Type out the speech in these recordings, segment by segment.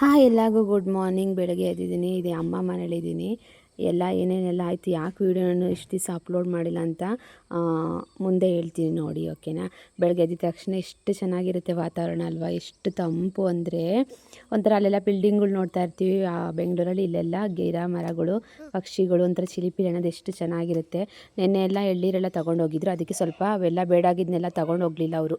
Hi ಎಲ್ಲರಿಗೂ good morning ಬೆಳಗ್ಗೆ ಎದ್ದಿದ್ದೀನಿ. ಇದೆ ಅಮ್ಮ ಮನೇಲಿದ್ದೀನಿ. ಎಲ್ಲ ಏನೇನೆಲ್ಲ ಆಯಿತು, ಯಾಕೆ ವೀಡಿಯೋನ ಇಷ್ಟು ದಿವಸ ಅಪ್ಲೋಡ್ ಮಾಡಿಲ್ಲ ಅಂತ ಮುಂದೆ ಹೇಳ್ತೀನಿ ನೋಡಿ ಓಕೆನಾ ಬೆಳಗ್ಗೆ ಎದ್ದ ತಕ್ಷಣ ಎಷ್ಟು ಚೆನ್ನಾಗಿರುತ್ತೆ ವಾತಾವರಣ ಅಲ್ವಾ? ಎಷ್ಟು ತಂಪು ಅಂದರೆ, ಒಂಥರ ಅಲ್ಲೆಲ್ಲ ಬಿಲ್ಡಿಂಗ್ಗಳು ನೋಡ್ತಾ ಇರ್ತೀವಿ, ಆ, ಬೆಂಗಳೂರಲ್ಲಿ ಇಲ್ಲೆಲ್ಲ ಗಿಡ ಮರಗಳು, ಪಕ್ಷಿಗಳು, ಒಂಥರ ಚಿಲಿಪಿಲಿ ಅನ್ನೋದು ಎಷ್ಟು ಚೆನ್ನಾಗಿರುತ್ತೆ. ನೆನ್ನೆ ಎಲ್ಲ ಎಳ್ಳೀರೆಲ್ಲ ತೊಗೊಂಡೋಗಿದ್ರು ಅದಕ್ಕೆ ಸ್ವಲ್ಪ ಅವೆಲ್ಲ ಬೇಡಾಗಿದ್ದನ್ನೆಲ್ಲ ತೊಗೊಂಡು ಹೋಗಲಿಲ್ಲ ಅವರು.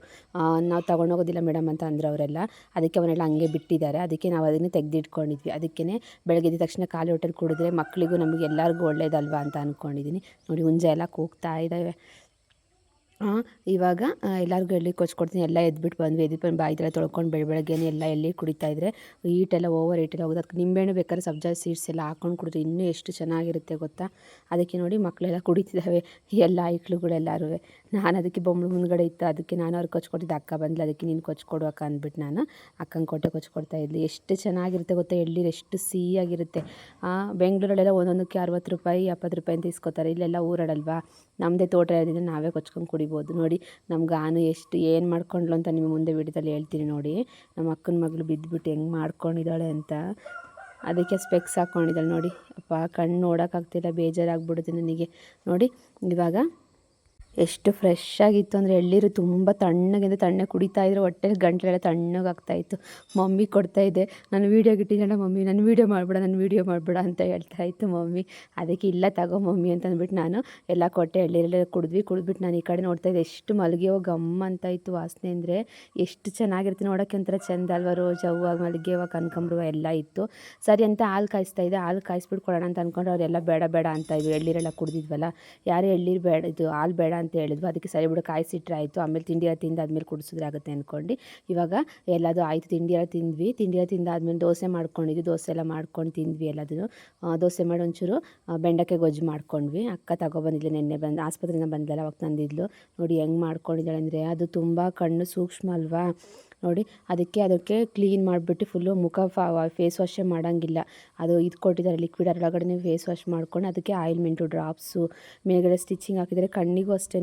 ನಾವು ತೊಗೊಂಡೋಗೋದಿಲ್ಲ ಮೇಡಮ್ ಅಂತ ಅಂದರು ಅವರೆಲ್ಲ ಅದಕ್ಕೆ ಅವನ್ನೆಲ್ಲ ಹಂಗೆ ಬಿಟ್ಟಿದ್ದಾರೆ, ಅದಕ್ಕೆ ನಾವು ಅದನ್ನು ತೆಗೆದಿಟ್ಕೊಂಡಿದ್ವಿ. ಅದಕ್ಕೇ ಬೆಳಗ್ಗೆ ತಕ್ಷಣ ಖಾಲಿ ಹೋಟೆಲ್ ಕುಡಿದ್ರೆ ಮಕ್ಕಳಿಗೂ ನಮಗೆ ಎಲ್ಲರಿಗೂ ಒಳ್ಳೇದಲ್ವಾ ಅಂತ ಅಂದ್ಕೊಂಡಿದ್ದೀನಿ ನೋಡಿ ಹುಂಜ ಎಲ್ಲ ಕೂಗ್ತಾ ಇದ್ದಾವೆ ಇವಾಗ ಎಲ್ಲರಿಗೂ ಎಳ್ಳಿ ಕೊಚ್ಕೊಡ್ತೀನಿ. ಎಲ್ಲ ಎದ್ಬಿಟ್ಟು ಬಂದ್ವಿ. ಎದ್ದು ಬಂದು ಬಾಯಿದೆಲ್ಲ ತೊಳ್ಕೊಂಡು ಬೆಳ ಬೆಳಗ್ಗೆನೇ ಎಲ್ಲ ಎಲ್ಲಿ ಕುಡಿತಾ ಇದ್ರೆ ಈಟೆಲ್ಲ ಓವರ್ ಈಟೆಲ್ಲ ಹೋಗೋದು. ಅದಕ್ಕೆ ನಿಂಬೆಹಣ್ಣು ಬೇಕಾದ್ರೆ ಸಬ್ಜಾ ಸೀಡ್ಸ್ ಎಲ್ಲ ಹಾಕೊಂಡು ಕುಡಿದ್ರೆ ಇನ್ನೂ ಎಷ್ಟು ಚೆನ್ನಾಗಿರುತ್ತೆ ಗೊತ್ತಾ? ಅದಕ್ಕೆ ನೋಡಿ ಮಕ್ಕಳೆಲ್ಲ ಕುಡಿತಿದ್ದಾವೆ. ಎಲ್ಲ ಐಕ್ಳುಗಳೆಲ್ಲರೂ. ನಾನು ಅದಕ್ಕೆ ಬೊಂಬಳು ಮುಂದ್ಗಡೆ ಇತ್ತು. ಅದಕ್ಕೆ ನಾನು ಅವ್ರಿಗೆ ಕೊಚ್ಕೊಟ್ಟಿದ್ದೆ ಅಕ್ಕ ಬಂದ್ಲು. ಅದಕ್ಕೆ ನೀನು ಕೊಚ್ಕೊಡು ಅಕ್ಕ ಅಂದ್ಬಿಟ್ಟು ನಾನು ಅಕ್ಕಂಗೆ ಕೊಟ್ಟೆ ಕೊಚ್ಕೊಡ್ತಾ ಇದ್ದೆ. ಎಷ್ಟು ಚೆನ್ನಾಗಿರುತ್ತೆ ಗೊತ್ತಾ? ಎಳ್ಳಿ ಎಷ್ಟು ಸಿಹಿಯಾಗಿರುತ್ತೆ. ಬೆಂಗಳೂರಲ್ಲೆಲ್ಲ ಒಂದೊಂದಕ್ಕೆ ಅರವತ್ತು ರೂಪಾಯಿ, ಎಪ್ಪತ್ತು ರೂಪಾಯಿ ಅಂತ ಇಸ್ಕೊತಾರೆ. ಇಲ್ಲೆಲ್ಲ ಊರಡಲ್ವಾ? ನಮ್ಮದೇ ತೋಟ ಇರೋದ್ರಿಂದ ನಾವೇ ಕೊಚ್ಕೊಂಡು ಕುಡಿಬೋದು ನೋಡಿ ನಮ್ಮ ಗಾನು ಎಷ್ಟು ಏನು ಮಾಡ್ಕೊಂಡ್ಲು ಅಂತ ನಿಮ್ಮ ಮುಂದೆ ವಿಡಿಯೋದಲ್ಲಿ ಹೇಳ್ತೀನಿ ನೋಡಿ. ನಮ್ಮ ಅಕ್ಕನ ಮಗಳು ಬಿದ್ದುಬಿಟ್ಟು ಹೆಂಗೆ ಮಾಡ್ಕೊಂಡಿದ್ದಾಳೆ ಅಂತ. ಅದಕ್ಕೆ ಸ್ಪೆಕ್ಸ್ ಹಾಕ್ಕೊಂಡಿದ್ದಾಳೆ ನೋಡಿ. ಅಪ್ಪ, ಕಣ್ಣು ನೋಡೋಕ್ಕಾಗ್ತಿಲ್ಲ, ಬೇಜಾರಾಗ್ಬಿಡುತ್ತೆ ನನಗೆ. ನೋಡಿ, ಇವಾಗ ಎಷ್ಟು ಫ್ರೆಶ್ ಆಗಿತ್ತು ಅಂದರೆ ಎಳ್ಳೀರು ತುಂಬ ತಣ್ಣಗಿಂದ ತಣ್ಣಗೆ ಕುಡಿತಾ ಇದ್ರೆ. ಹೊಟ್ಟೆ ಗಂಟಲೆಲ್ಲ ತಣ್ಣಗಾಗ್ತಾ ಇತ್ತು. ಮಮ್ಮಿ ಕೊಡ್ತಾ ಇದ್ದೆ ನಾನು ವೀಡಿಯೋಗೆ ಇಟ್ಟಿದ್ದಲ್ಲ ಮಮ್ಮಿ ನಾನು ವೀಡಿಯೋ ಮಾಡಬೇಡ ನಾನು ವೀಡಿಯೋ ಮಾಡಬೇಡ ಅಂತ ಹೇಳ್ತಾ ಇತ್ತು ಮಮ್ಮಿ. ಅದಕ್ಕೆ, ಇಲ್ಲ ತಗೋ ಮಮ್ಮಿ ಅಂತ ಅಂದ್ಬಿಟ್ಟು ನಾನು ಎಲ್ಲ ಕೊಟ್ಟೆ ಎಳ್ಳೀರೆಲ್ಲ ಕುಡಿದ್ವಿ. ಕುಡಿದ್ಬಿಟ್ಟು ನಾನು ಈ ಕಡೆ ನೋಡ್ತಾ ಇದ್ದೆ, ಎಷ್ಟು ಮಲ್ಗೆ ಹೂವು ಗಮ್ ಅಂತ ಇತ್ತು ವಾಸನೆ ಅಂದರೆ. ಎಷ್ಟು ಚೆನ್ನಾಗಿರುತ್ತೆ ನೋಡೋಕ್ಕೆ ಒಂಥರ ಚೆಂದ ಅಲ್ವ, ರೋಜ್ ಹೂವು, ಮಲ್ಲಿಗೆ ಹೂವು, ಕನಕಾಂಬ್ರ ಎಲ್ಲ ಇತ್ತು. ಸರಿ ಅಂತ ಹಾಲು ಕಾಯಿಸ್ತಾ ಇದ್ದೆ. ಹಾಲು ಕಾಯಿಸ್ಬಿಟ್ಟು ಕೊಡೋಣ ಅಂತ ಅಂದ್ಕೊಂಡು ಅವರೆಲ್ಲ, ಬೇಡ ಬೇಡ ಅಂತ ಇದ್ವಿ ಎಳ್ಳೀರೆಲ್ಲ ಕುಡಿದಿದ್ವಲ್ಲ. ಯಾರು ಎಳ್ಳೀರು ಬೇಡ, ಇದು ಹಾಲು ಬೇಡ ಅಂತ ಹೇಳಿದ್ವು. ಅದಕ್ಕೆ ಸರಿ ಬಿಡು ಕಾಯಿಸಿಟ್ರೆ ಆಯಿತು. ಆಮೇಲೆ ತಿಂಡಿ ಎಲ್ಲ ತಿಂದಾದ್ಮೇಲೆ ಕುಡಿಸಿದ್ರೆ ಆಗುತ್ತೆ ಅಂದ್ಕೊಂಡು ಇವಾಗ ಎಲ್ಲದು ಆಯಿತು ತಿಂಡಿ ಎಲ್ಲ ತಿಂದ್ವಿ. ತಿಂಡಿ ಎಲ್ಲ ತಿಂದಾದ್ಮೇಲೆ ದೋಸೆ ಮಾಡ್ಕೊಂಡಿದ್ವಿ. ದೋಸೆ ಎಲ್ಲ ಮಾಡ್ಕೊಂಡು ತಿಂದ್ವಿ ಎಲ್ಲದನ್ನು. ಆ, ದೋಸೆ ಮಾಡಿ ಒಂಚೂರು ಬೆಂಡಕ್ಕೆ ಗೊಜ್ಜು ಮಾಡ್ಕೊಂಡ್ವಿ. ಅಕ್ಕ ತಗೊಬಂದಿದ್ಲು ನಿನ್ನೆ ಬಂದು ಆಸ್ಪತ್ರೆಯಿಂದ ಬಂದಲ್ಲ ಅವಾಗ ತಂದಿದ್ಲು ನೋಡಿ ಹೆಂಗೆ ಮಾಡ್ಕೊಂಡಿದ್ದಾಳೆ ಅಂದರೆ ಅದು ತುಂಬ ಕಣ್ಣು ಸೂಕ್ಷ್ಮ ಅಲ್ವಾ? ನೋಡಿ, ಅದಕ್ಕೆ ಅದಕ್ಕೆ ಕ್ಲೀನ್ ಮಾಡಿಬಿಟ್ಟು ಫುಲ್ಲು ಮುಖ ಫೇಸ್ ವಾಶೇ ಮಾಡೋಂಗಿಲ್ಲ. ಅದು ಇದು ಕೊಟ್ಟಿದ್ದಾರೆ ಲಿಕ್ವಿಡ್ ಅದರೊಳಗಡೆ ಫೇಸ್ ವಾಶ್ ಮಾಡ್ಕೊಂಡು ಅದಕ್ಕೆ ಆಯಿಲ್ಮೆಂಟು ಡ್ರಾಪ್ಸು ಮೇಲ್ಗಡೆ ಸ್ಟಿಚಿಂಗ್ ಹಾಕಿದರೆ ಕಣ್ಣಿಗೂ ಅಷ್ಟೇ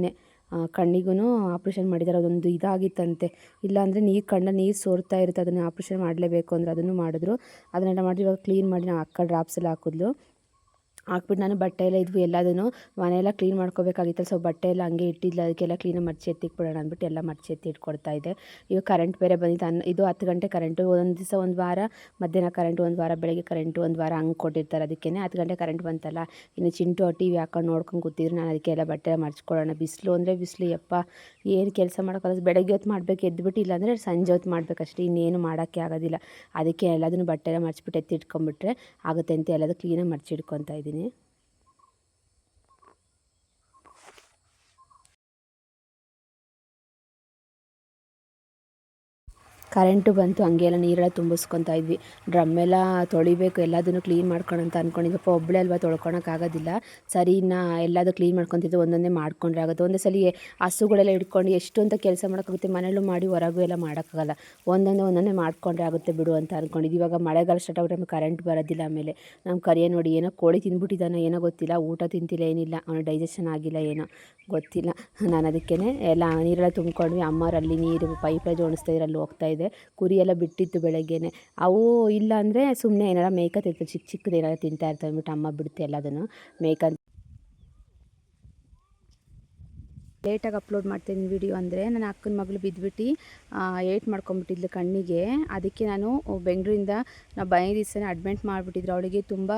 ಕಣ್ಣಿಗೂ ಆಪ್ರೇಷನ್ ಮಾಡಿದ್ದಾರೆ ಅದೊಂದು ಇದಾಗಿತ್ತಂತೆ. ಇಲ್ಲಾಂದರೆ ನೀರು, ಕಣ್ಣ ನೀರು ಸೋರ್ತಾ ಇರುತ್ತೆ, ಅದನ್ನು ಆಪ್ರೇಷನ್ ಮಾಡಲೇಬೇಕು ಅಂದರೆ ಅದನ್ನು ಮಾಡಿದ್ರು. ಅದನ್ನೆಲ್ಲ ಮಾಡಿ ಇವಾಗ ಕ್ಲೀನ್ ಮಾಡಿ ನಾವು ಅಕ್ಕ ಡ್ರಾಪ್ಸ್ ಎಲ್ಲ ಹಾಕಿದ್ಲು. ಹಾಕ್ಬಿಟ್ಟು ನಾನು ಬಟ್ಟೆ ಎಲ್ಲ ಇದ್ವು ಎಲ್ಲದನ್ನು ಮನೆಯೆಲ್ಲ ಕ್ಲೀನ್ ಮಾಡ್ಕೋಬೇಕಾಗಿತ್ತಲ್ಲ ಸೊ ಬಟ್ಟೆ ಎಲ್ಲ ಹಂಗೆ ಇಟ್ಟಿದ್ಲ, ಅದಕ್ಕೆಲ್ಲ ಕ್ಲೀನಾಗಿ ಮಡ್ಚಿ ಎತ್ತಿಕ್ಬಿಡೋಣ ಅಂದ್ಬಿಟ್ಟು ಎಲ್ಲ ಮಡ್ಚಿ ಎತ್ತಿ ಇಟ್ಕೊಡ್ತಾ ಇದ್ದೆ. ಈಗ ಕರೆಂಟ್ ಬೇರೆ ಬಂದಿತ್ತು, ಅನ್, ಇದು ಹತ್ತು ಗಂಟೆ ಕರೆಂಟು ಒಂದು ದಿವಸ ಒಂದು ವಾರ, ಮಧ್ಯಾಹ್ನ ಕರೆಂಟು ಒಂದು ವಾರ, ಬೆಳಗ್ಗೆ ಕರೆಂಟು ಒಂದು ವಾರ ಹಂಗೆ ಕೊಟ್ಟಿರ್ತಾರೆ ಅದಕ್ಕೇ ಹತ್ತು ಗಂಟೆ ಕರೆಂಟ್ ಬಂತಲ್ಲ, ಇನ್ನು ಚಿಂಟು ಟಿ ವಿ ಹಾಕೊಂಡು ನೋಡ್ಕೊಂಡು ಕೂತಿದ್ರು, ನಾನು ಅದಕ್ಕೆಲ್ಲ ಬಟ್ಟೆ ಮಡ್ಚ್ಕೊಳ್ಳೋಣ, ಬಿಸಿಲು ಅಂದರೆ ಬಿಸಿಲು, ಯಪ್ಪ, ಏನು ಕೆಲಸ ಮಾಡೋಕ್ಕಲ್ಲ ಬೆಳಗ್ಗೆ ಹೊತ್ತು ಮಾಡಬೇಕು, ಎದ್ಬಿಟ್ಟು ಇಲ್ಲಾಂದರೆ ಸಂಜೆ ಹೊತ್ತು ಮಾಡಬೇಕಷ್ಟೇ ಇನ್ನೇನು ಮಾಡೋಕ್ಕೆ ಆಗೋದಿಲ್ಲ. ಅದಕ್ಕೆ ಎಲ್ಲದನ್ನು ಬಟ್ಟೆ ಎಲ್ಲ ಮಡ್ಚಿಬಿಟ್ಟು ಎತ್ತಿ ಇಟ್ಕೊಂಡ್ಬಿಟ್ರೆ ಆಗುತ್ತೆ ಅಂತ ಎಲ್ಲದೂ ಕ್ಲೀನಾಗಿ ಮಡ್ಚಿ ಇಟ್ಕೊತಾ ಇದ್ದೀನಿ ಕರೆಂಟು ಬಂತು, ಹಂಗೆಲ್ಲ ನೀರೆಲ್ಲ ತುಂಬಿಸ್ಕೊತಾ ಇದ್ವಿ. ಡ್ರಮ್ಮೆಲ್ಲ ತೊಳಿಬೇಕು, ಎಲ್ಲದನ್ನು ಕ್ಲೀನ್ ಮಾಡ್ಕೊಂಡು ಅಂತ ಅಂದ್ಕೊಂಡಿದ್ದಪ್ಪ ಒಬ್ಬಳೇ ಅಲ್ವಾ ತೊಳ್ಕೊಳಕ್ಕಾಗೋದಿಲ್ಲ ಸರಿ, ಇನ್ನು ಎಲ್ಲದೂ ಕ್ಲೀನ್ ಮಾಡ್ಕೊತಿದ್ದು, ಒಂದೊಂದೇ ಮಾಡ್ಕೊಂಡ್ರೆ ಆಗುತ್ತೆ. ಒಂದೇ ಸಲ ಹಸುಗಳೆಲ್ಲ ಹಿಡ್ಕೊಂಡು ಎಷ್ಟು ಅಂತ ಕೆಲಸ ಮಾಡೋಕ್ಕಾಗುತ್ತೆ ಮನೇಲೂ ಮಾಡಿ ಹೊರಗೂ ಎಲ್ಲ ಮಾಡೋಕ್ಕಾಗಲ್ಲ. ಒಂದೊಂದೇ ಒಂದೊಂದೇ ಮಾಡ್ಕೊಂಡ್ರೆ ಆಗುತ್ತೆ ಬಿಡು ಅಂತ ಅಂದ್ಕೊಂಡಿದ್ದು ಇವಾಗ ಮಳೆಗಾಲ ಸ್ಟಾರ್ಟ್ ನಮಗೆ ಕರೆಂಟ್ ಬರೋದಿಲ್ಲ ಆಮೇಲೆ. ನಮ್ಮ ಕರಿಯ ನೋಡಿ, ಏನೋ ಕೋಳಿ ತಿಂದ್ಬಿಟ್ಟಿದ್ದಾನೋ ಏನೋ ಗೊತ್ತಿಲ್ಲ. ಊಟ ತಿಂತಿಲ್ಲ, ಏನಿಲ್ಲ. ಅವನು ಡೈಜೆಷನ್ ಆಗಿಲ್ಲ, ಏನೋ ಗೊತ್ತಿಲ್ಲ. ನಾನು ಅದಕ್ಕೇ ಎಲ್ಲ ನೀರೆಲ್ಲ ತುಂಬ್ಕೊಂಡ್ವಿ. ಅಮ್ಮರಲ್ಲಿ ನೀರು ಪೈಪ್ ಜೋಡಿಸ್ತಾ ಇದ್ರಲ್ಲಿ ಹೋಗ್ತಾ ಇದೆ. ಕುರಿ ಎಲ್ಲ ಬಿಟ್ಟಿತ್ತು ಬೆಳಗ್ಗೆನೆ. ಅವು ಇಲ್ಲ ಅಂದರೆ ಸುಮ್ಮನೆ ಏನಾರ ಮೇಯ್ಕತ್ತಿರ್ತವೆ ಚಿಕ್ಕ ಚಿಕ್ಕದು ಏನಾರ ತಿಂತಾ ಇರ್ತವೆ ಅಂದ್ಬಿಟ್ಟು ಅಮ್ಮ ಬಿಡುತ್ತೆ ಎಲ್ಲದನ್ನು ಮೇಯ್ಕ ಲೇಟಾಗಿ ಅಪ್ಲೋಡ್ ಮಾಡ್ತೀನಿ ವಿಡಿಯೋ ಅಂದರೆ. ನನ್ನ ಅಕ್ಕನ ಮಗಳು ಬಿದ್ದುಬಿಟ್ಟು ಏಟ್ ಮಾಡ್ಕೊಂಬಿಟ್ಟಿದ್ಲು ಕಣ್ಣಿಗೆ. ಅದಕ್ಕೆ ನಾನು ಬೆಂಗಳೂರಿಂದ ನಾವು ಬೈ ದಿವಸನೇ ಅಡ್ಮಿಂಟ್ ಮಾಡಿಬಿಟ್ಟಿದ್ರು. ಅವಳಿಗೆ ತುಂಬ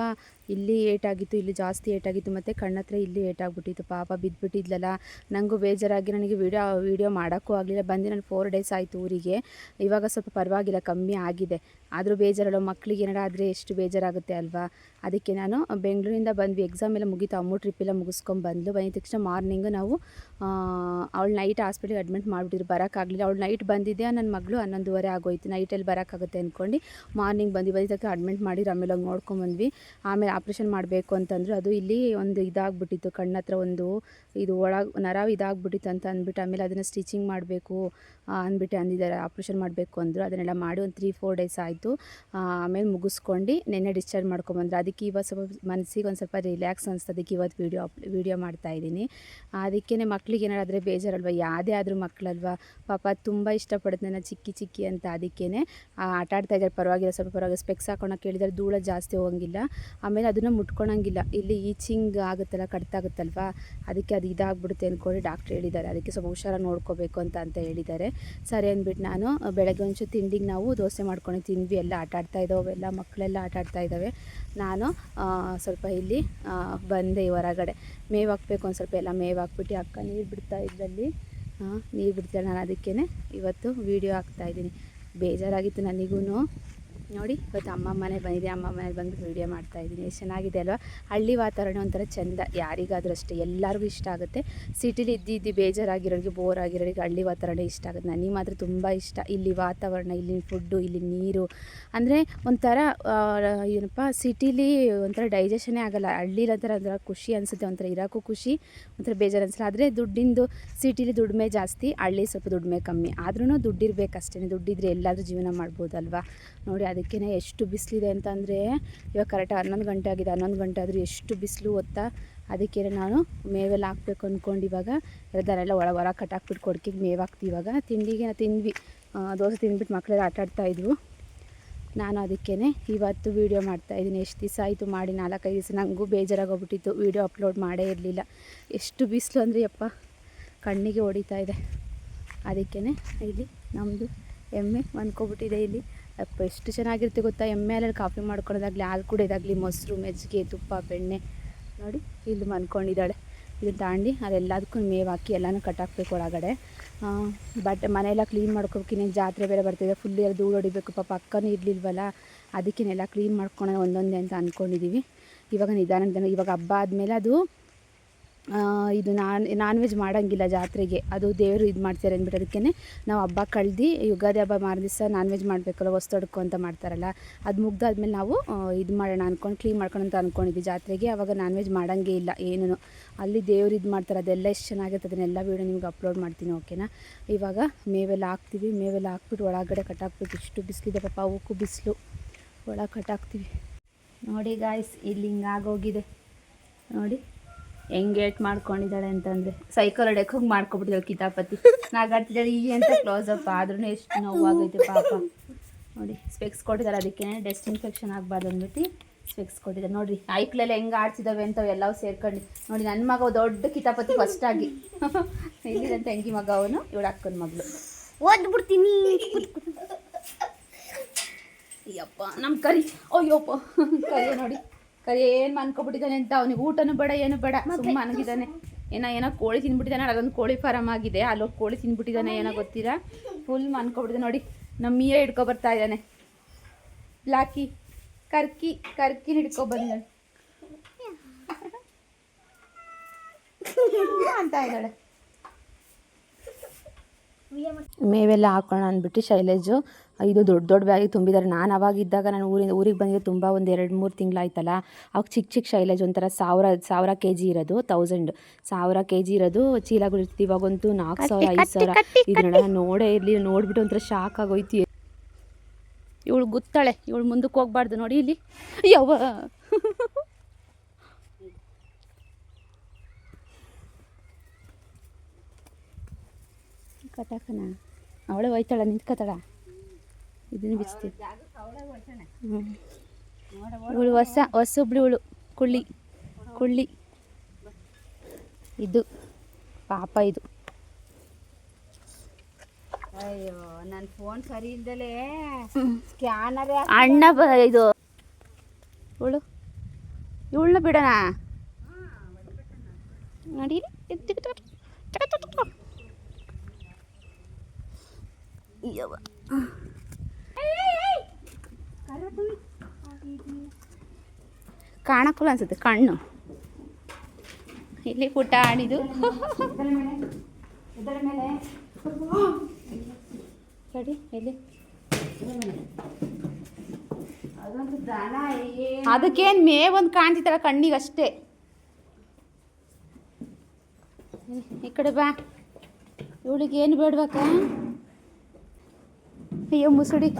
ಇಲ್ಲಿ ಏಟಾಗಿತ್ತು, ಇಲ್ಲಿ ಜಾಸ್ತಿ ಏಟಾಗಿತ್ತು, ಮತ್ತು ಕಣ್ಣತ್ರ ಇಲ್ಲಿ ಏಟಾಗ್ಬಿಟ್ಟಿತ್ತು. ಪಾಪ ಬಿದ್ದುಬಿಟ್ಟಿದ್ಲಲ್ಲ ನನಗೂ ಬೇಜಾರಾಗಿ ನನಗೆ ವಿಡಿಯೋ, ವೀಡಿಯೋ ಮಾಡೋಕ್ಕೂ ಆಗಲಿಲ್ಲ. ಬಂದು ನಾನು ಫೋರ್ ಡೇಸ್ ಆಯಿತು ಊರಿಗೆ. ಇವಾಗ ಸ್ವಲ್ಪ ಪರವಾಗಿಲ್ಲ, ಕಮ್ಮಿ ಆಗಿದೆ. ಆದರೂ ಬೇಜಾರಲ್ಲ ಮಕ್ಕಳಿಗೆ ಏನಾರ ಆದರೆ ಎಷ್ಟು ಬೇಜಾರಾಗುತ್ತೆ ಅಲ್ವಾ? ಅದಕ್ಕೆ ನಾನು ಬೆಂಗಳೂರಿಂದ ಬಂದ್ವಿ. ಎಕ್ಸಾಮ್ ಎಲ್ಲ ಮುಗಿತು. ಅಮ್ಮು ಟ್ರಿಪ್ ಎಲ್ಲ ಮುಗಿಸ್ಕೊಂಡು ಬಂದ್ಲು. ಬಂದಿದ ತಕ್ಷಣ ಮಾರ್ನಿಂಗ್ ನಾವು ಅವಳು ನೈಟ್ ಹಾಸ್ಪಿಟ್ಲಿಗೆ ಅಡ್ಮಿಟ್ ಮಾಡಿಬಿಟ್ಟಿದ್ರು. ಬರೋಕ್ಕಾಗಲಿಲ್ಲ. ಅವಳು ನೈಟ್ ಬಂದಿದ್ದೆ. ನನ್ನ ಮಗಳು ಹನ್ನೊಂದುವರೆ ಆಗೋಯ್ತು. ನೈಟಲ್ಲಿ ಬರೋಕ್ಕಾಗುತ್ತೆ ಅಂದ್ಕೊಂಡು ಮಾರ್ನಿಂಗ್ ಬಂದು ಬಂದಿದ್ದಕ್ಕೆ ಅಡ್ಮಿಟ್ ಮಾಡಿ ಆಮೇಲೆ ಹೋಗಿ ನೋಡ್ಕೊಂಬಂದ್ವಿ ಆಮೇಲೆ ಆಪ್ರೇಷನ್ ಮಾಡಬೇಕು ಅಂತಂದರು. ಅದು ಇಲ್ಲಿ ಒಂದು ಇದಾಗ್ಬಿಟ್ಟಿತ್ತು. ಕಣ್ಣತ್ರ ಒಂದು ಇದು ಒಳಗೆ ನರ ಇದಾಗ್ಬಿಟ್ಟಿತ್ತು ಅಂತ ಅಂದ್ಬಿಟ್ಟು, ಆಮೇಲೆ ಅದನ್ನು ಸ್ಟಿಚಿಂಗ್ ಮಾಡಬೇಕು ಅಂದ್ಬಿಟ್ಟು ಅಂದಿದ್ದಾರೆ. ಆಪ್ರೇಷನ್ ಮಾಡಬೇಕು ಅಂದರು. ಅದನ್ನೆಲ್ಲ ಮಾಡಿ ಒಂದು ತ್ರೀ ಫೋರ್ ಡೇಸ್ ಆಯಿತು. ಆಮೇಲೆ ಮುಗಿಸ್ಕೊಂಡು ನೆನ್ನೆ ಡಿಸ್ಚಾರ್ಜ್ ಮಾಡ್ಕೊಂಬಂದ್ರು ಅದಕ್ಕೆ ಇವತ್ತು ಸ್ವಲ್ಪ ಮನಸ್ಸಿಗೆ ಒಂದು ಸ್ವಲ್ಪ ರಿಲ್ಯಾಕ್ಸ್ ಅನಿಸ್ತದಕ್ಕೆ ಇವತ್ತು ವೀಡಿಯೋ ಅಪ್ ವೀಡಿಯೋ ಮಾಡ್ತಾಯಿದ್ದೀನಿ ಅದಕ್ಕೇ ಮಕ್ಳಿಗೆ ಏನಾದ್ರೆ ಬೇಜಾರಲ್ವ? ಯಾವುದೇ ಆದರೂ ಮಕ್ಕಳಲ್ವ ಪಾಪ ತುಂಬ ಇಷ್ಟಪಡುತ್ತೆ ನನ್ನ ಚಿಕ್ಕಿ ಚಿಕ್ಕಿ ಅಂತ ಅದಕ್ಕೇ ಆಟ ಆಡ್ತಾ ಇದ್ದಾರೆ. ಪರವಾಗಿಲ್ಲ, ಸ್ವಲ್ಪ ಪರವಾಗಿಲ್ಲ. ಸ್ಪೆಕ್ಸ್ ಹಾಕೊಳಕ್ಕೆ ಕೇಳಿದರೆ ಧೂಳ ಜಾಸ್ತಿ ಹೋಗಂಗಿಲ್ಲ. ಆಮೇಲೆ ಅದನ್ನು ಮುಟ್ಕೊಳಂಗಿಲ್ಲ ಇಲ್ಲಿ ಈಚಿಂಗ್ ಆಗುತ್ತಲ್ಲ ಕಟ್ತಾಗುತ್ತಲ್ವ ಅದಕ್ಕೆ ಅದು ಇದಾಗ್ಬಿಡುತ್ತೆ ಅಂದ್ಕೊಂಡು ಡಾಕ್ಟ್ರ್ ಹೇಳಿದ್ದಾರೆ. ಅದಕ್ಕೆ ಸ್ವಲ್ಪ ಹುಷಾರಾಗಿ ನೋಡ್ಕೋಬೇಕು ಅಂತ ಅಂತ ಹೇಳಿದ್ದಾರೆ. ಸರಿ ಅಂದ್ಬಿಟ್ಟು ನಾನು, ಬೆಳಗ್ಗೆ ಒಂಚೂರು ತಿಂಡಿಗೆ ನಾವು ದೋಸೆ ಮಾಡ್ಕೊಂಡು ತಿಂದ್ವಿ. ಎಲ್ಲ ಆಟ ಆಡ್ತಾ ಇದ್ದಾವೆ. ಮಕ್ಕಳೆಲ್ಲ ಆಟ ಆಡ್ತಾ ಇದ್ದಾವೆ. ನಾನು ಸ್ವಲ್ಪ ಇಲ್ಲಿ ಬಂದೆ ಹೊರಗಡೆ. ಮೇವು ಹಾಕ್ಬೇಕು ಒಂದು ಸ್ವಲ್ಪ ಎಲ್ಲ ಮೇವು ಹಾಕ್ಬಿಟ್ಟು ಅಕ್ಕ ನೀರು ಬಿಡ್ತಾ ಇದ್ದಲ್ಲಿ ನೀರು ಬಿಡ್ತಾಳೆ ನಾನು ಅದಕ್ಕೇ ಇವತ್ತು ವೀಡಿಯೋ ಹಾಕ್ತಾಯಿದ್ದೀನಿ ಬೇಜಾರಾಗಿತ್ತು ನನಗೂ ನೋಡಿ, ಇವತ್ತು ಅಮ್ಮ ಮನೆ ಬಂದಿದೆ, ಅಮ್ಮ ಮನೆಗೆ ಬಂದು ವೀಡಿಯೋ ಮಾಡ್ತಾ ಇದ್ದೀನಿ. ಎಷ್ಟು ಚೆನ್ನಾಗಿದೆ ಅಲ್ವಾ? ಹಳ್ಳಿ ವಾತಾವರಣ ಒಂಥರ ಚೆಂದ. ಯಾರಿಗಾದರೂ ಅಷ್ಟೇ, ಎಲ್ಲರಿಗೂ ಇಷ್ಟ ಆಗುತ್ತೆ. ಸಿಟಿಲಿ ಇದ್ದಿದ್ದು ಬೇಜಾರಾಗಿರೋರಿಗೆ ಬೋರ್ ಆಗಿರೋರಿಗೆ ಹಳ್ಳಿ ವಾತಾವರಣ ಇಷ್ಟ ಆಗುತ್ತೆ. ನನಗೆ ಮಾತ್ರ ತುಂಬ ಇಷ್ಟ. ಇಲ್ಲಿ ವಾತಾವರಣ ಇಲ್ಲಿನ ಫುಡ್ಡು ಇಲ್ಲಿ ನೀರು. ಅಂದರೆ ಒಂಥರ ಏನಪ್ಪ, ಸಿಟಿಲಿ ಒಂಥರ ಡೈಜೆಷನೇ ಆಗಲ್ಲ. ಹಳ್ಳಿಲಿ ಒಂಥರ ಒಂಥರ ಖುಷಿ ಅನಿಸುತ್ತೆ, ಒಂಥರ ಇರೋಕ್ಕೂ ಖುಷಿ, ಒಂಥರ ಬೇಜಾರು ಅನಿಸಲ್ಲ ಆದರೆ ದುಡ್ಡಿಂದು ಸಿಟಿಲಿ ದುಡ್ಮೆ ಜಾಸ್ತಿ, ಹಳ್ಳಿ ಸ್ವಲ್ಪ ದುಡ್ಮೆ ಕಮ್ಮಿ. ಆದ್ರೂ ದುಡ್ಡಿರ್ಬೇಕಷ್ಟೇ ದುಡ್ಡಿದ್ರೆ ಎಲ್ಲಾದರೂ ಜೀವನ ಮಾಡ್ಬೋದಲ್ವಾ? ನೋಡಿ ಅದಕ್ಕೇ ಎಷ್ಟು ಬಿಸಿಲಿದೆ ಅಂತಂದರೆ ಇವಾಗ ಕರೆಕ್ಟ್ ಹನ್ನೊಂದು ಗಂಟೆ ಆಗಿದೆ, ಹನ್ನೊಂದು ಗಂಟೆ ಆದರೂ ಎಷ್ಟು ಬಿಸಿಲು ಓದ್ತಾ ಅದಕ್ಕೆ ನಾನು ಮೇವೆಲ್ಲ ಹಾಕ್ಬೇಕು ಅಂದ್ಕೊಂಡು ಇವಾಗ ಎಲ್ಲ ಒಳ ಹೊರ ಕಟ್ಟಾಕ್ಬಿಟ್ಟು ಕೊಡ್ಕಿಗೆ ಮೇವು ಹಾಕ್ತೀವಿ ಇವಾಗ. ತಿಂಡಿಗೆ ತಿಂದ್ವಿ ದೋಸೆ ತಿಂದ್ಬಿಟ್ಟು ಮಕ್ಕಳೆಲ್ಲ ಆಟ ಆಡ್ತಾಯಿದ್ರು ನಾನು ಅದಕ್ಕೇ ಇವತ್ತು ವೀಡಿಯೋ ಮಾಡ್ತಾಯಿದ್ದೀನಿ ಎಷ್ಟು ದಿವಸ ಆಯಿತು ಮಾಡಿ ನಾಲ್ಕೈದು ದಿವಸ ನನಗೂ ಬೇಜಾರಾಗೋಗ್ಬಿಟ್ಟಿತ್ತು. ವೀಡಿಯೋ ಅಪ್ಲೋಡ್ ಮಾಡೇ ಇರಲಿಲ್ಲ. ಎಷ್ಟು ಬಿಸಿಲು ಅಂದರೆ ಯಪ್ಪ, ಕಣ್ಣಿಗೆ ಹೊಡಿತಾ ಇದೆ. ಅದಕ್ಕೇ ಇಲ್ಲಿ ನಮ್ಮದು ಎಮ್ಮೆ ಅಂದ್ಕೊಬಿಟ್ಟಿದೆ ಇಲ್ಲಿ. ಅಪ್ಪ, ಎಷ್ಟು ಚೆನ್ನಾಗಿರುತ್ತೆ ಗೊತ್ತಾ? ಎಮ್ಮೆ ಹಾಲಲ್ಲಿ ಕಾಫಿ ಮಾಡ್ಕೊಳೋದಾಗಲಿ ಹಾಲು ಕುಡಿಯೋದಾಗಲಿ, ಮೊಸರು ಮೆಜ್ಜಿಗೆ ತುಪ್ಪ, ಬೆಣ್ಣೆ. ನೋಡಿ, ಇಲ್ಲಿ ಮನ್ಕೊಂಡಿದ್ದಾಳೆ. ಇದನ್ನು ತಾಂಡಿ ಅದೆಲ್ಲದಕ್ಕೂ ಮೇವು ಹಾಕಿ ಎಲ್ಲನೂ ಕಟ್ಟಾಕ್ಬೇಕು ಒಳಗಡೆ. ಬಟ್ ಮನೆಯೆಲ್ಲ ಕ್ಲೀನ್ ಮಾಡ್ಕೋಬೇಕು. ಜಾತ್ರೆ ಬೇರೆ ಬರ್ತಿದೆ. ಫುಲ್ ಎಲ್ಲ ಧೂಳು ಹೊಡಿಬೇಕು. ಪಾಪ ಅಕ್ಕನೂ ಇರಲಿಲ್ವಲ್ಲ? ಅದಕ್ಕಿನ್ನೆಲ್ಲ ಕ್ಲೀನ್ ಮಾಡ್ಕೊಳೋಣ ಒಂದೊಂದೇ ಅಂತ ಅಂದ್ಕೊಂಡಿದ್ದೀವಿ ಇವಾಗ ನಿಧಾನ ಇವಾಗ ಹಬ್ಬ ಆದಮೇಲೆ ಅದು ಇದು ನಾನ್ ನಾನ್ ವೆಜ್ ಮಾಡೋಂಗಿಲ್ಲ ಜಾತ್ರೆಗೆ. ಅದು ದೇವರು ಇದು ಮಾಡ್ತಾರೆ ಅಂದ್ಬಿಟ್ಟು ಅದಕ್ಕೆ ನಾವು ಹಬ್ಬ ಕಳ್ದು ಯುಗಾದಿ ಹಬ್ಬ ಮಾರ ದಿವಸ ನಾನ್ ವೆಜ್ ಮಾಡಬೇಕಲ್ಲ ಹೊಸ್ತೊಡ್ಕೊ ಅಂತ ಮಾಡ್ತಾರಲ್ಲ, ಅದು ಮುಗ್ದಾದ್ಮೇಲೆ ನಾವು ಇದು ಮಾಡೋಣ ಅಂದ್ಕೊಂಡು ಕ್ಲೀನ್ ಮಾಡ್ಕೊಂಡು ಅಂತ ಅಂದ್ಕೊಂಡಿದ್ವಿ ಜಾತ್ರೆಗೆ. ಅವಾಗ ನಾನ್ ವೆಜ್ ಮಾಡೋಂಗೇ ಇಲ್ಲ ಏನೂ ಅಲ್ಲಿ ದೇವ್ರು ಇದು ಮಾಡ್ತಾರೆ, ಅದೆಲ್ಲ ಎಷ್ಟು ಚೆನ್ನಾಗಿರುತ್ತೆ ಅದನ್ನೆಲ್ಲ ವೀಡಿಯೋ ನಿಮ್ಗೆ ಅಪ್ಲೋಡ್ ಮಾಡ್ತೀನಿ ಓಕೆನಾ ಇವಾಗ ಮೇವೆಲ್ಲ ಹಾಕ್ತೀವಿ, ಮೇವೆಲ್ಲ ಹಾಕ್ಬಿಟ್ಟು ಒಳಗಡೆ ಕಟ್ಟಾಕ್ಬಿಟ್ಟು ಇಷ್ಟು ಬಿಸಿಲಿದೆ ಪಾಪ, ಅವಕ್ಕೂ ಬಿಸಿಲು. ಒಳಗೆ ಕಟ್ಟಾಕ್ತೀವಿ ನೋಡಿ ಗಾಯ್ಸ್ ಇಲ್ಲಿ ಹಿಂಗಾಗೋಗಿದೆ ನೋಡಿ. ಹೆಂಗೆ ಏಟ್ ಮಾಡ್ಕೊಂಡಿದ್ದಾಳೆ ಅಂತಂದರೆ. ಸೈಕಲ್ ಹೊಡೆಯಕ್ಕೆ ಹೋಗಿ ಮಾಡ್ಕೊಬಿಟ್ಟಿದ್ದಾಳೆ ಕಿತಾಪತಿ ನಾಗಾಡ್ತಿದ್ದಾಳೆ ಈ ಅಂತ ಕ್ಲೋಸ್ ಅಪ್ ಆದ್ರೂ ಎಷ್ಟು ನೋವಾಗೈತೆ ಪಾಪ. ನೋಡಿ ಸ್ಪೆಕ್ಸ್ ಕೊಟ್ಟಿದ್ದಾರೆ ಅದಕ್ಕೆ ಡೆಸ್ಟ್ ಇನ್ಫೆಕ್ಷನ್ ಆಗ್ಬಾರ್ದು ಅಂದ್ಬಿಟ್ಟು ಸ್ಪೆಕ್ಸ್ ಕೊಟ್ಟಿದ್ದಾರೆ. ನೋಡ್ರಿ ಐಕ್ಲೆಲ್ಲ ಹೆಂಗೆ ಆಡ್ಸಿದಾವೆ ಅಂತ ಎಲ್ಲವೂ ಸೇರ್ಕೊಂಡು. ನೋಡಿ ನನ್ನ ಮಗ ದೊಡ್ಡ ಕಿತಾಪತಿ ಫಸ್ಟ್ ಆಗಿ. ತಂಗಿ ಮಗ ಅವನು? ಇವಳು ಅಕ್ಕನ ಮಗಳು. ಓದ್ಬಿಡ್ತೀನಿ. ಅಯ್ಯಪ್ಪ ನಮ್ಮ ಕರಿ. ಅಯ್ಯೋಪ್ಪ, ಕರಿ ನೋಡಿ. ಕರಿ ಏನ್ ಅನ್ಕೊಬಿಟ್ಟಿದ್ದಾನೆ ಅಂತ ಅವನಿಗೆ ಊಟನೂ ಬೇಡ ಏನು ಬೇಡ ಸುಮ್ಮ ಅನ್ಗಿದ್ದಾನೆ ಏನೋ ಏನೋ ಕೋಳಿ ತಿನ್ಬಿಟ್ಟಿದ್ದಾನೆ ಅದೊಂದು ಕೋಳಿ ಫಾರಮ್ ಆಗಿದೆ ಅಲ್ಲೋಗಿ ಕೋಳಿ ತಿನ್ಬಿಟ್ಟಿದ್ದಾನೆ ಏನೋ ಗೊತ್ತಿಲ್ಲ. ಫುಲ್ ಅನ್ಕೊಬಿಟ್ಟಿದ್ದಾನೆ ನೋಡಿ ನಮ್ಮ ಮೀಯ ಹಿಡ್ಕೊ ಬರ್ತಾ ಇದ್ದಾನೆ. ಬ್ಲಾಕಿ ಕರ್ಕಿ ಕರ್ಕಿನ ಹಿಡ್ಕೊ ಬಂದಿದ್ದಾಳೆ ಅಂತ ಇದ್ದಾಳೆ. ಮೇವೆಲ್ಲ ಹಾಕೋಣ ಅಂದ್ಬಿಟ್ಟು ಶೈಲೇಜು. ಇದು ದೊಡ್ಡ ದೊಡ್ಡ ಬ್ಯಾಗಿಗೆ ತುಂಬಿದ್ದಾರೆ. ನಾನು ಅವಾಗಿದ್ದಾಗ ನಾನು ಊರಿಂದ ಊರಿಗೆ ಬಂದಿದ್ದು ತುಂಬ ಒಂದು ಎರಡು ಮೂರು ತಿಂಗಳಾಯ್ತಲ್ಲ. ಅವಾಗ ಚಿಕ್ಕ ಚಿಕ್ಕ ಶೈಲೇಜ್ ಒಂಥರ ಸಾವಿರ ಸಾವಿರ ಕೆ ಜಿ ಇರೋದು ತೌಸಂಡ್ ಸಾವಿರ ಕೆ ಜಿ ಇರೋದು ಚೀಲಗಳು ಇರ್ತಿತ್ತು ಇವಾಗಂತೂ ನಾಲ್ಕು ಸಾವಿರ ಐದು ಸಾವಿರ ಇದನ್ನೆಲ್ಲ ನೋಡೇ ಇರಲಿ ನೋಡಿಬಿಟ್ಟು ಒಂಥರ ಶಾಕ್ ಆಗೋಯ್ತು. ಇವಳು ಗೊತ್ತಾಳೆ. ಇವಳು ಮುಂದಕ್ಕೆ ಹೋಗ್ಬಾರ್ದು ನೋಡಿ ಇಲ್ಲಿ. ಯಾವ ಕಟಾಕನ ಅವಳೇ ಹೋಯ್ತಾಳ ನಿಂತ್ಕೊತಾಳ. ಇದನ್ನು ಬಿಚ್ತೀವಿ. ಹುಳು ಹೊಸ ಹೊಸ ಹುಬ್ಳಿ ಹುಳು ಕುಳ್ಳಿ ಕುಳ್ಳಿ. ಇದು ಪಾಪ ಇದು. ಅಯ್ಯೋ ನನ್ನ ಫೋನ್ ಸರಿ ಇಲ್ದಲೇ ಸ್ಕ್ಯಾನರ್ ಅಣ್ಣ ಬ ಇದು. ಇವಳು ಇವಳನ್ನ ಬಿಡೋಣ. ನಡೀರಿ ಯವ್ವ ಕಾಣಕ್ಕಲ್ಲ ಅನ್ಸುತ್ತೆ, ಕಣ್ಣು. ಇಲ್ಲಿ ಪುಟ್ಟ ಆಡಿದು ಸರಿ ಏ ಅದಕ್ಕೇನು ಮೇವೊಂದು ಕಾಣ್ತಿತ್ತಲ್ಲ ಕಣ್ಣಿಗೆ ಅಷ್ಟೇ ಈ ಕಡೆ ಬಾ. ಇವಳಿಗೆ ಏನು ಬೇಡ್ಬೇಕ? ಅಯ್ಯೋ, ಮುಸುಡಿ.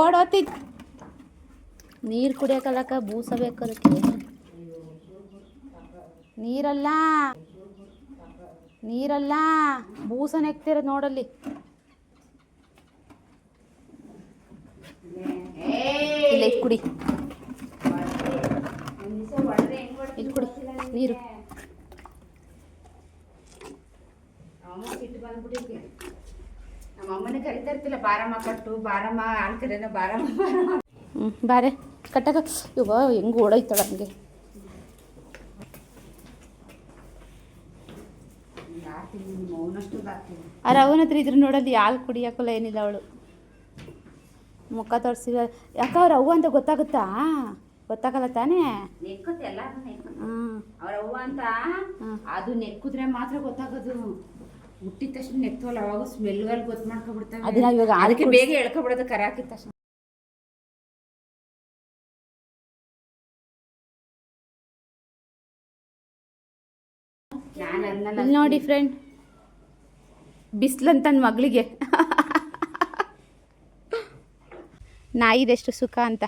ಓಡೋತಿದ್ ನೀರು ಕುಡಿಯೋಕಲ್ಲಕ್ಕ ಬೂಸ ಅದಕ್ಕೆ. ನೀರಲ್ಲ. ನೀರಲ್ಲ. ಬೂಸ ನೆಕ್ತಿರೋದು ನೋಡಲ್ಲಿ. ಕುಡಿ. ಇಲ್ಲಿ ಕುಡಿ. ನೀರು. ನಮ್ಮ ಅಮ್ಮನೇ ಕರಿತಾ ಇರ್ತಿಲ್ಲ ಬಾರಮ್ಮ ಕಟ್ಟು ಬಾರಮ್ಮ ಹಾಲು ಕರೆನ ಬಾರಮ್ಮ ಬಾರಮ್ಮ. ಹ್ಞೂ ಬಾರೆ ಕಟ್ಟಕ. ಇವ ಹೆಂಗೆ ಓಡೋಯ್ತಾಳ ಹಂಗೆ. ಹಾಕ್ತೀನಿ ನಿಮ್ಮ ಮೌನಷ್ಟು ಹಾಕ್ತೀನಿ ಆ ಅವನ ಹತ್ರ ಇದ್ರು ನೋಡಲ್ಲಿ ಹಾಲು ಕುಡಿಯೋಕ್ಕಲ್ಲ ಏನಿಲ್ಲ ಅವಳು. ಮುಖ ತೋರಿಸಿದ ಯಾಕೆ ಅವ್ರ ಅವ್ವ ಅಂತ ಗೊತ್ತಾಗುತ್ತಾ? ಗೊತ್ತಾಗಲ್ಲ ತಾನೇ? ನೆಕ್ಕುತ್ತೆ ಹ್ಞೂ ಅವ್ರ ಅವ್ವ ಅಂತ. ಅದು ನೆಕ್ಕುದ್ರೆ ಮಾತ್ರ ಗೊತ್ತಾಗೋದು. ಹುಟ್ಟಿದ ತಕ್ಷಣ ನೆತ್ತೋಲ್ ಅವಾಗ ಅಲ್ಲಿ ಗೊತ್ತು ಮಾಡ್ಕೊಬಿಡ್ತಾವೆ. ಅದು ನಾವ್ ಇವಾಗ ಅದಕ್ಕೆ ಬೇಗ ಎಳ್ಕೊಬಿಡೋದು ಕರ ಹಾಕಿದ ತಕ್ಷಣ. ಇಲ್ಲಿ ನೋಡಿ ಫ್ರೆಂಡ್ ಬಿಸಿಲಂತ ನನ್ನ ಮಗಳಿಗೆ. ನಾಯಿದೆಷ್ಟು ಸುಖ ಅಂತ.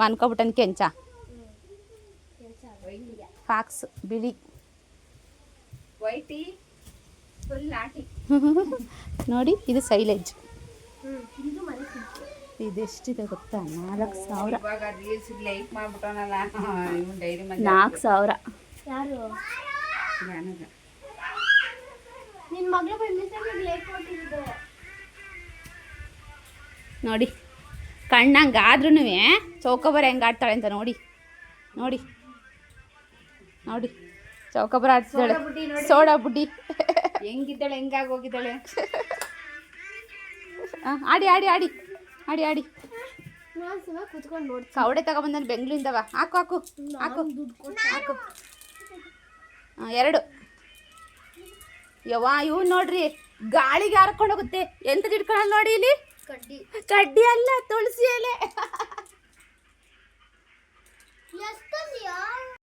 ಮನ್ಕೊಬಿಟ್ಟನ್ ಕೆಂಚ. ಫಾಕ್ಸ್ ಬಿಳಿ. ವೈಟಿ ಫುಲ್ ನಾಟಿ. ನೋಡಿ ಇದು ಸೈಲೇಜ್ ಇದೆಷ್ಟಿದೆ ಗೊತ್ತಾ? ನಾಲ್ಕು ಸಾವಿರ. ಲೈಕ್ ಮಾಡ್ಬಿಟ್ಟವನಲ್ಲ. ನಾಲ್ಕು ಸಾವಿರ. ಯಾರು? ನಿನ್ನ ಮಗಳು ಬಂದಿದ್ದ ಕೊಟ್ಟಿದ್ದೆ ನೋಡಿ ಕಣ್ಣಂಗೆ ಆದ್ರೂ ಚೌಕಬರ ಹೆಂಗೆ ಆಡ್ತಾಳೆ ಅಂತ ನೋಡಿ. ನೋಡಿ. ನೋಡಿ. ಚೌಕಬ್ರ ಆಡ್ಸಿದ್ದಾಳೆ. ಸೋಡಾ ಬುಡ್ಡಿ ಹೆಂಗಿದ್ದಾಳೆ ಹೆಂಗಾಗಿ ಹೋಗಿದ್ದಾಳೆ? ಆಡಿ ಆಡಿ ಆಡಿ ಆಡಿ ಆಡಿ. ಕುತ್ಕೊಂಡು ತಗೊಂಡ್ ಕವಡೆ ಬೆಂಗಳೂರಿಂದ ಬೆಂಗಳೂರಿಂದವ. ಹಾಕು ಹಾಕು ಹಾಕು. ಹಾಕು. ಎರಡು. ಯವಾ ಇವ್ ನೋಡ್ರಿ ಗಾಳಿಗೆ ಹಾರ್ಕೊಂಡು ಹೋಗುತ್ತೆ. ಎಂತ ಇಟ್ಕೊಳ್ಳೋದು ನೋಡಿ ಇಲ್ಲಿ? ಕಡ್ಡಿ. ಕಡ್ಡಿ ಅಲ್ಲ ತುಳಸಿ ಎಲೆ.